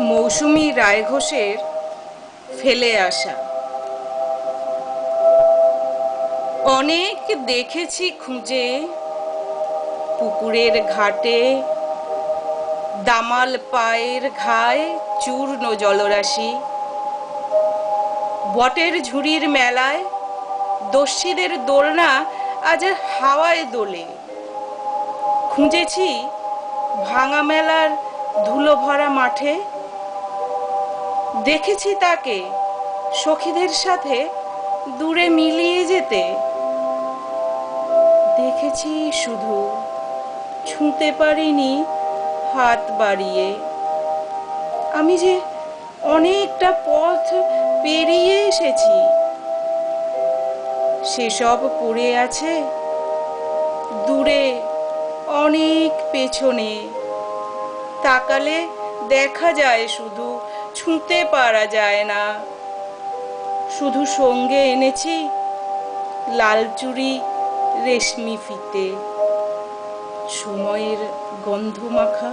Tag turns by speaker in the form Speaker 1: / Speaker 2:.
Speaker 1: মৌসুমী রায়ঘোষের ফেলে আসা। অনেক দেখেছি খুঁজে পুকুরের ঘাটে, দামাল পায়ের ঘায় চূর্ণ জলরাশি। বটের ঝুড়ির মেলায় দস্যিদের দোলনা আজ হাওয়ায় দোলে। খুঁজেছি ভাঙা মেলার ধুলো ভরা মাঠে দেখেছি তাকে। সখীদের সাথে দূরে মিলিয়ে যেতে। দেখেছি শুধু ছুঁতে পারিনি হাত বাড়িয়ে। আমি যে অনেকটা পথ পেরিয়ে এসেছি। সেসব পড়ে আছে দূরে, অনেক পেছনে। তাকালে দেখা যায় শুধু ছুঁতে পারা যায় না। শুধু সঙ্গে এনেছি লাল চুড়ি রেশমি ফিতে। সময়ের গন্ধ মাখা